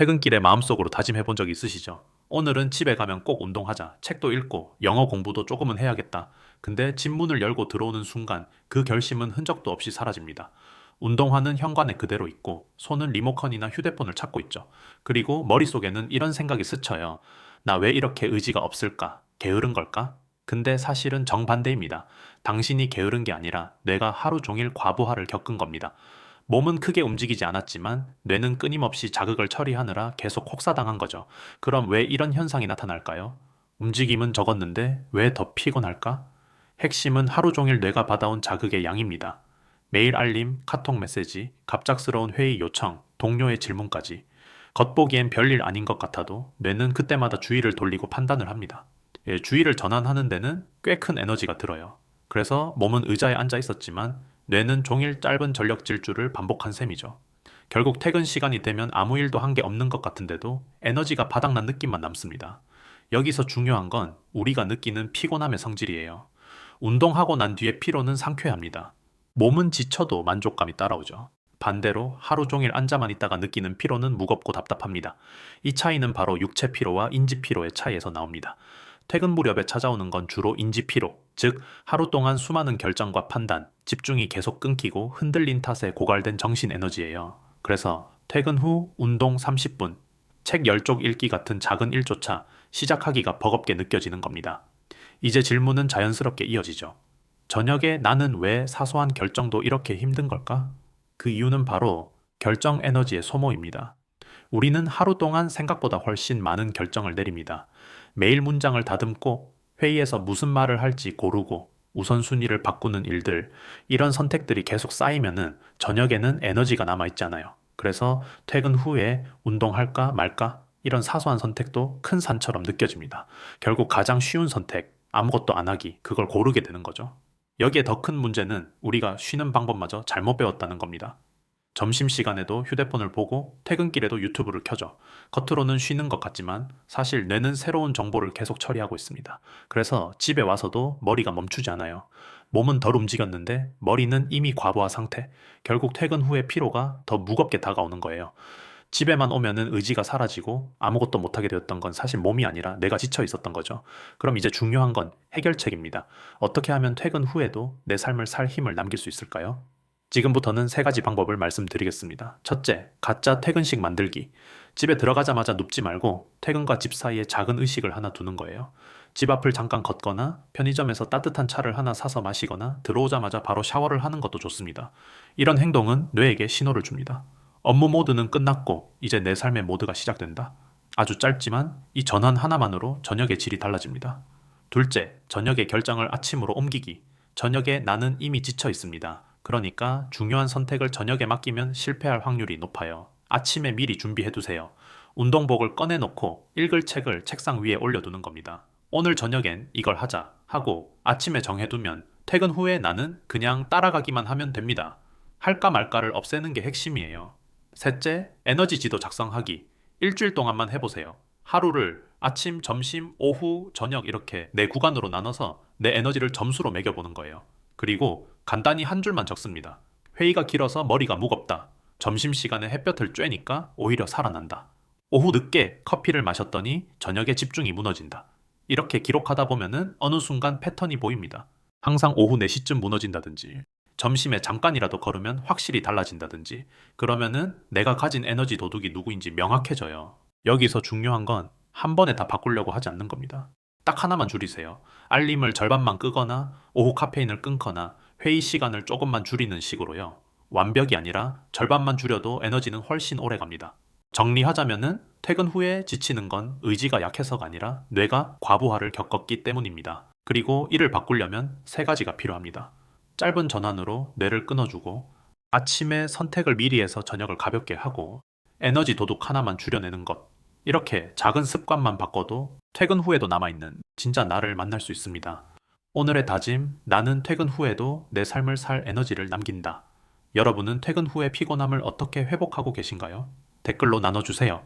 퇴근길에 마음속으로 다짐해 본적 있으시죠? 오늘은 집에 가면 꼭 운동하자. 책도 읽고 영어 공부도 조금은 해야겠다. 근데 집 문을 열고 들어오는 순간 그 결심은 흔적도 없이 사라집니다. 운동화는 현관에 그대로 있고 손은 리모컨이나 휴대폰을 찾고 있죠. 그리고 머릿속에는 이런 생각이 스쳐요. 나 왜 이렇게 의지가 없을까? 게으른 걸까? 근데 사실은 정반대입니다. 당신이 게으른 게 아니라 뇌가 하루 종일 과부하를 겪은 겁니다. 몸은 크게 움직이지 않았지만 뇌는 끊임없이 자극을 처리하느라 계속 혹사당한 거죠. 그럼 왜 이런 현상이 나타날까요? 움직임은 적었는데 왜 더 피곤할까? 핵심은 하루 종일 뇌가 받아온 자극의 양입니다. 메일 알림, 카톡 메시지, 갑작스러운 회의 요청, 동료의 질문까지. 겉보기엔 별일 아닌 것 같아도 뇌는 그때마다 주의를 돌리고 판단을 합니다. 예, 주의를 전환하는 데는 꽤 큰 에너지가 들어요. 그래서 몸은 의자에 앉아 있었지만 뇌는 종일 짧은 전력 질주를 반복한 셈이죠. 결국 퇴근 시간이 되면 아무 일도 한 게 없는 것 같은데도 에너지가 바닥난 느낌만 남습니다. 여기서 중요한 건 우리가 느끼는 피곤함의 성질이에요. 운동하고 난 뒤에 피로는 상쾌합니다. 몸은 지쳐도 만족감이 따라오죠. 반대로 하루 종일 앉아만 있다가 느끼는 피로는 무겁고 답답합니다. 이 차이는 바로 육체 피로와 인지 피로의 차이에서 나옵니다. 퇴근 무렵에 찾아오는 건 주로 인지 피로, 즉 하루 동안 수많은 결정과 판단, 집중이 계속 끊기고 흔들린 탓에 고갈된 정신 에너지예요. 그래서 퇴근 후 운동 30분, 책 10쪽 읽기 같은 작은 일조차 시작하기가 버겁게 느껴지는 겁니다. 이제 질문은 자연스럽게 이어지죠. 저녁에 나는 왜 사소한 결정도 이렇게 힘든 걸까? 그 이유는 바로 결정 에너지의 소모입니다. 우리는 하루 동안 생각보다 훨씬 많은 결정을 내립니다. 매일 문장을 다듬고 회의에서 무슨 말을 할지 고르고 우선순위를 바꾸는 일들, 이런 선택들이 계속 쌓이면은 저녁에는 에너지가 남아있잖아요. 그래서 퇴근 후에 운동할까 말까? 이런 사소한 선택도 큰 산처럼 느껴집니다. 결국 가장 쉬운 선택, 아무것도 안 하기, 그걸 고르게 되는 거죠. 여기에 더 큰 문제는 우리가 쉬는 방법마저 잘못 배웠다는 겁니다. 점심시간에도 휴대폰을 보고 퇴근길에도 유튜브를 켜죠. 겉으로는 쉬는 것 같지만 사실 뇌는 새로운 정보를 계속 처리하고 있습니다. 그래서 집에 와서도 머리가 멈추지 않아요. 몸은 덜 움직였는데 머리는 이미 과부하 상태. 결국 퇴근 후에 피로가 더 무겁게 다가오는 거예요. 집에만 오면은 의지가 사라지고 아무것도 못하게 되었던 건 사실 몸이 아니라 내가 지쳐 있었던 거죠. 그럼 이제 중요한 건 해결책입니다. 어떻게 하면 퇴근 후에도 내 삶을 살 힘을 남길 수 있을까요? 지금부터는 세 가지 방법을 말씀드리겠습니다. 첫째, 가짜 퇴근식 만들기. 집에 들어가자마자 눕지 말고 퇴근과 집 사이에 작은 의식을 하나 두는 거예요. 집 앞을 잠깐 걷거나 편의점에서 따뜻한 차를 하나 사서 마시거나 들어오자마자 바로 샤워를 하는 것도 좋습니다. 이런 행동은 뇌에게 신호를 줍니다. 업무 모드는 끝났고 이제 내 삶의 모드가 시작된다. 아주 짧지만 이 전환 하나만으로 저녁의 질이 달라집니다. 둘째, 저녁의 결정을 아침으로 옮기기. 저녁에 나는 이미 지쳐 있습니다. 그러니까 중요한 선택을 저녁에 맡기면 실패할 확률이 높아요. 아침에 미리 준비해 두세요. 운동복을 꺼내놓고 읽을 책을 책상 위에 올려두는 겁니다. 오늘 저녁엔 이걸 하자 하고 아침에 정해두면 퇴근 후에 나는 그냥 따라가기만 하면 됩니다. 할까 말까를 없애는 게 핵심이에요. 셋째, 에너지 지도 작성하기. 일주일 동안만 해보세요. 하루를 아침, 점심, 오후, 저녁 이렇게 네 구간으로 나눠서 내 에너지를 점수로 매겨보는 거예요. 그리고 간단히 한 줄만 적습니다. 회의가 길어서 머리가 무겁다. 점심시간에 햇볕을 쬐니까 오히려 살아난다. 오후 늦게 커피를 마셨더니 저녁에 집중이 무너진다. 이렇게 기록하다 보면은 어느 순간 패턴이 보입니다. 항상 오후 4시쯤 무너진다든지, 점심에 잠깐이라도 걸으면 확실히 달라진다든지, 그러면은 내가 가진 에너지 도둑이 누구인지 명확해져요. 여기서 중요한 건 한 번에 다 바꾸려고 하지 않는 겁니다. 딱 하나만 줄이세요. 알림을 절반만 끄거나 오후 카페인을 끊거나 회의 시간을 조금만 줄이는 식으로요. 완벽이 아니라 절반만 줄여도 에너지는 훨씬 오래 갑니다. 정리하자면은 퇴근 후에 지치는 건 의지가 약해서가 아니라 뇌가 과부하를 겪었기 때문입니다. 그리고 이를 바꾸려면 세 가지가 필요합니다. 짧은 전환으로 뇌를 끊어주고 아침에 선택을 미리 해서 저녁을 가볍게 하고 에너지 도둑 하나만 줄여내는 것. 이렇게 작은 습관만 바꿔도 퇴근 후에도 남아있는 진짜 나를 만날 수 있습니다. 오늘의 다짐, 나는 퇴근 후에도 내 삶을 살 에너지를 남긴다. 여러분은 퇴근 후의 피곤함을 어떻게 회복하고 계신가요? 댓글로 나눠주세요.